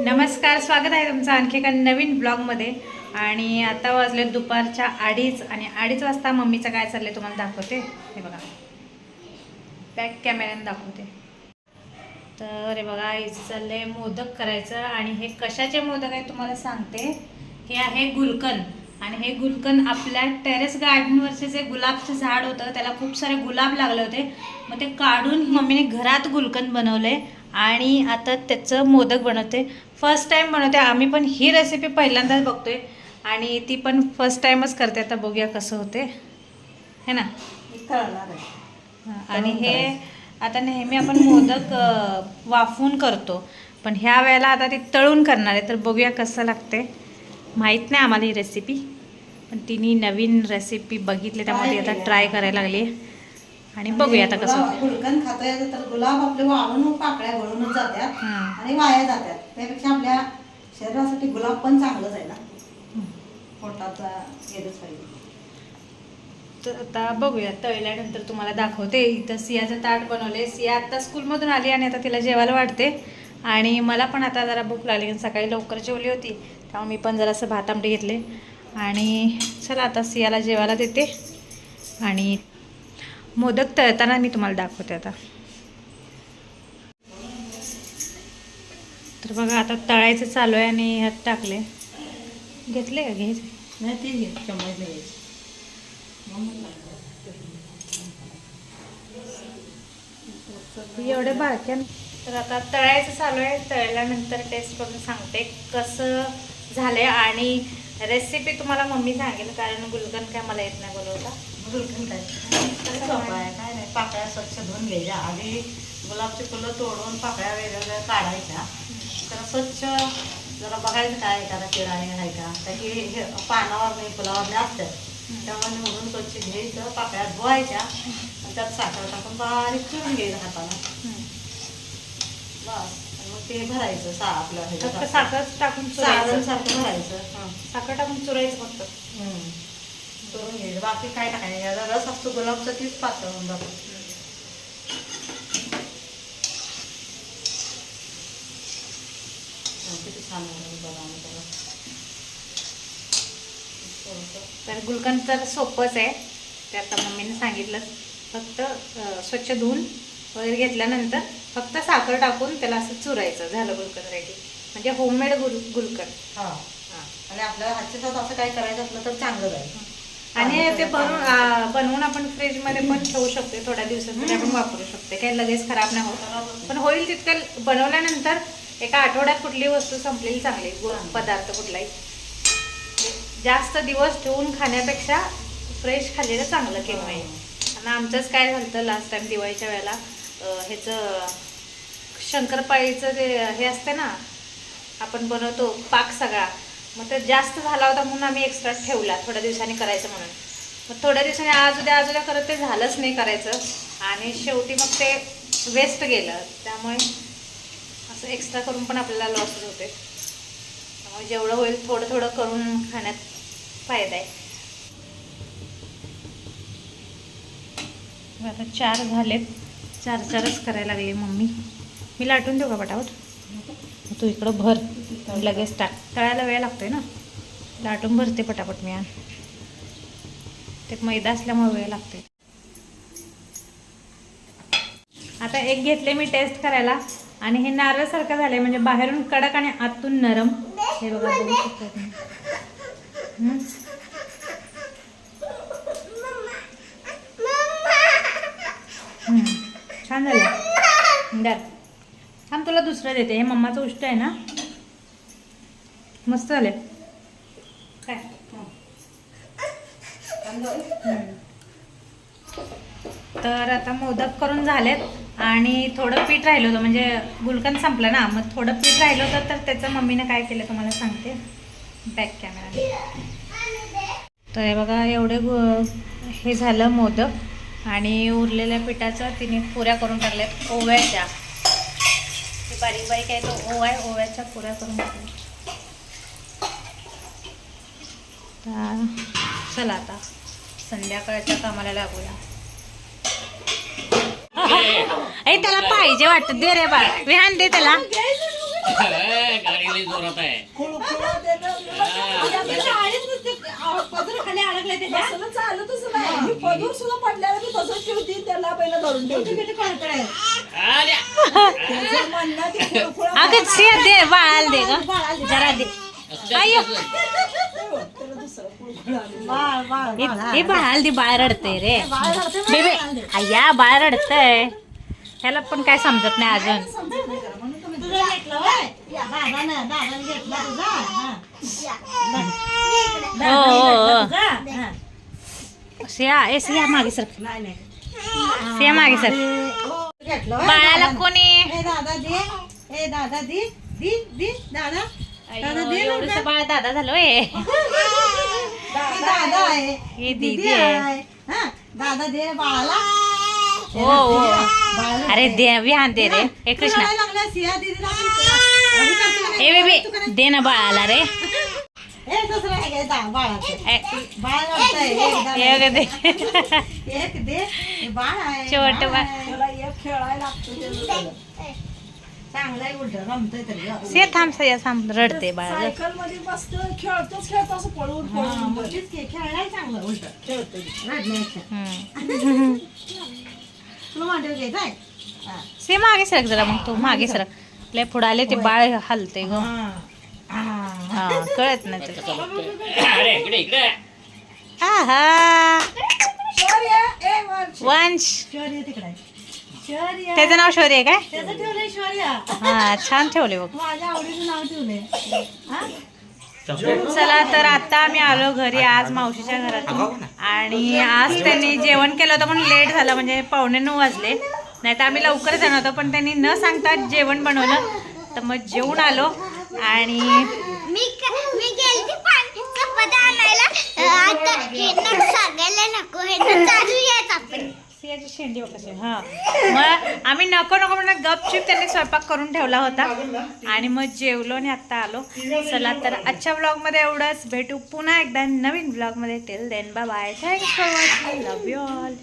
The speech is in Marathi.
नमस्कार स्वागत आहे तुमचं आणखी एका नवीन ब्लॉगमध्ये. आणि आता वाजले दुपारच्या अडीच आणि अडीच वाजता मम्मीचं काय चाललंय तुम्हाला दाखवते? हे बघा. बॅक कॅमेऱ्याने दाखवते. तर हे बघा इथं चाललं मोदक करायचं आणि हे कशाचे मोदक आहे तुम्हाला सांगते. हे आहे गुलकंद. आणि हे गुलकन आपल्या टेरेस गार्डनवरचे जे गुलाबचं झाड होतं त्याला खूप सारे गुलाब लागले होते. मग ते काढून मम्मीने घरात गुलकन बनवले आणि आता त्याचं मोदक बनवते. फर्स्ट टाईम बनवते. आम्ही पण ही रेसिपी पहिल्यांदाच बघतोय. आणि ती पण फर्स्ट टाईमच करते. आता बघूया कसं होते. है ना? हा, आणि हे आता नेहमी आपण मोदक वाफवून करतो. पण ह्या वेळेला आता ती तळून करणार आहे. तर बघूया कसं लागते. माहीत नाही आम्हाला ही रेसिपी पण तिने नवीन रेसिपी बघितली त्यामुळे ती आता ट्राय करायला लागली. आणि बघूया आता कसं होतं गुलकन खाता येतं तर गुलाब आपले वाळून पाकळ्या गळूनच जात्यात. हां आणि वाया जात्यात. त्यापेक्षा आपल्या शरीरासाठी गुलाब पण चांगलंच आहे ना. पोटाचा गेलंच पाहिजे. तर आता बघूया. तळल्यानंतर तुम्हाला दाखवते. इथं सियाचं ताट बनवले सिया आता स्कूलमधून आली आणि आता तिला जेवायला वाटते आणि मला पण आता जरा भूक लागली. सकाळी लवकर जेवली होती. त्यामुळे मी पण जरासं भात आमटी घेतले. आणि चला आता सियाला जेवायला देते. आणि मोदक तळताना मी तुम्हाला दाखवते आता. तर बघा आता तळायचं चालू आहे आणि ह्यात टाकले. घेतले का? घ्यायचे? नाही ते घे. घ्यायची. एवढे बारक्या तर आता तळायचं चालू आहे. तळल्यानंतर टेस्ट करून सांगते कसं झालंय आणि रेसिपी तुम्हाला मम्मी सांगेल कारण गुलकन काय मला येत नाही बोलवता. गुलकन काय? तर सोपं आहे? काय नाही पाकळ्या स्वच्छ धुवून घ्यायच्या. आधी गुलाबची फुलं तोडून पाकळ्या वेगवेगळ्या काढायच्या. तर स्वच्छ जरा बघायचं काय एखादा किडा आहे नाही का की हे पानावर नाही फुलावर नाही असतात त्यामुळे निवडून स्वच्छ घ्यायचं पाकळ्या धुवायच्या. आणि त्यात साखर टाकून बारीक चिरून घ्यायचं हातानं बस. ते भरायचं सा आपलं फक्त ह्याच्यात. साखर टाकून चुरायचं सारण भरायचं हं. साखर टाकून चुरायचं फक्त हं. करून घ्यायचं बाकी काय टाकायचं याचा रस असतो गुलाबचा तीच पातळ होऊन जातो हं, किती छान बघा त्याला. थोडंसं तर गुलकन तर सोपंच आहे ते आता मम्मीने सांगितलं फक्त अं, स्वच्छ धुवून वगैरे घेतल्यानंतर फक्त साखर टाकून त्याला असं चुरायचं झालं गुलकन रेडी म्हणजे होममेड गुल गुलकन हा. आणि आपल्या हातच्या साथ असं काय करायचं असलं तर चांगलं जाईल आणि ते बनवून बनवून आपण फ्रीजमध्ये पण ठेवू शकतो थोड्या दिवसांसाठी आपण वापरू शकतो काही लगेच खराब नाही होत. पण होईल तितकं बनवल्यानंतर एका आठवड्यात कुठली वस्तू संपलेली चांगली पदार्थ कुठलाही. जास्त दिवस ठेवून खाण्यापेक्षा फ्रेश खाल्लेलं चांगलं केव्हाही. आणि आमचंच काय झालं लास्ट टाइम दिवाळीच्या वेळेला ह्याचं शंकरपाळीचं जे हे असते ना आपण बनवतो पाक सगळा. मग ते जास्त झाला होता म्हणून आम्ही एक्स्ट्रा ठेवला थोड्या दिवसांनी करायचं म्हणून. मग थोड्या दिवसांनी आज उद्या आज उद्या करत ते झालंच नाही करायचं. आणि शेवटी मग ते वेस्ट गेलं. त्यामुळे असं एक्स्ट्रा करून पण आपल्याला लॉसच होते. त्यामुळे जेवढं होईल थोडं थोडं करून खाण्यात फायदा आहे. आता चार झालेत. चार चारच करायला लागले मम्मी. मी लाटून देऊ का पटापट? तू इकडं भर. लगेच टाक. तळायला वेळ लागतोय ना? लाटून भरते पटापट मी आण. ते मैदा असल्यामुळे वेळ लागतोय. आता एक घेतले मी टेस्ट करायला. आणि हे नारळसारखं झालंय म्हणजे बाहेरून कडक आणि आतून नरम. हे बघा बघू शकता तुम्ही. छान झालं. दर थांब तुला दुसरं देते. हे मम्माचं उष्ट आहे ना? मस्त झाले काय? तर आता मोदक करून झालेत आणि थोडं पीठ राहिलं होतं. म्हणजे गुलकन संपलं ना. मग थोडं पीठ राहिलं होतं तर त्याचं मम्मीनं काय केलं तुम्हाला सांगते. Back camera. तर हे बघा एवढे गु हे झालं मोदक. आणि उरलेल्या पिठाचं तिने पुऱ्या करून टाकल्यात ओव्याच्या. ते बारीक बारीक आहे तो ओवा आहे ओव्याच्या पुऱ्या करून टाकल्या. चला आता संध्याकाळच्या कामाला लागूया. ए त्याला पाहिजे वाटत दे रे बाळ. विहान दे त्याला. गाडी जोरात आहे. खुळखुळा देणं. खाली अडकले ते बसणं चालतच नाही. मी पदूर सुद्धा पडल्याला मी तसंच ठेवते त्याला पहिला धरून ठेवते. किती कळतंय आल्या. त्याचं म्हणणं ते खुळखुळा अगं शे दे बाळाला दे ग. जरा दे. आयो त्याला दुसरं. बाळ बाळ हे बाळाला दे बाळ रडते रे. बेबे अय्या बाळ रडतय. ह्याला पण काय समजत नाही अजून. समजत नाही जरा, म्हणून तुम्ही तुझं घेतलं होय? दादानं दादानं घेतला तुझा? हा दादानं हो घेतला हो तुझा? हा. ए सिया मागे सर. नाही नाही सिया मागे सर. घेतलं होय बाळाला. कोणी ए दादा दे. ए दादा दे. दी दी दादा. दादा दे एवढस लवकर. बाळ दादा झालोय हे दादा आहे. हे दीदी दीदी आहे. आहे. हा दादा दे बाळाला. हो हो. बाळाला अरे दे विहान दे रे. हे कृष्णा. रडायला लागला सिया दीदीला. पण करा. अभी करतो का नाही? ए बेबी दे ना बाळाला रे. ए दुसरं आहे बाळाचं बाळ रडतंय. हे बघ दे एक दे हे बाळ आहे छोटं बाळ बाळ. आहे. त्याला एक खेळायला लागतो त्याचं त्याला. चांगलं आहे उलट रमतंय तरी ग. सिया थांब सिया थांब रडते बाळ हा. हम्म. हा. सरक जरा मग तू मागे सरक लय पुढे ते बाळ हलते ग हा. हा. कळत नाही तुला? अरे इकडे इकडे. आहा शौर्य, ए वर्ष. वंश. शौर्य तिकडे. आहे. शौर्य. त्याचं नाव शौर्य आहे काय त्याचं ठेवलंय शौर्य. हा छान ठेवले बघ. माझ्या आवडीचं नाव ठेवलंय. हा? चला तर आता आम्ही आलो घरी आज मावशीच्या घरातून. आणि आज त्यांनी जेवण केलं होतं पण लेट झालं म्हणजे पावणे नऊ वाजले. नाही तर आम्ही लवकरच येणार होतो पण त्यांनी न सांगता जेवण बनवलं. तर मग जेवून आलो. आणि मी मी आणायला. आता हे न सांगायला नको हे न चालू यायचं आपण. सियाची शेंडी कशी मग आम्ही नको नको म्हणून गपचूप त्यांनी स्वयंपाक करून ठेवला होता. आणि मग जेवलो आणि आत्ता आलो. चला तर आजच्या ब्लॉगमध्ये एवढंच. भेटू पुन्हा एकदा नवीन ब्लॉगमध्ये till then bye thanks for watching love you all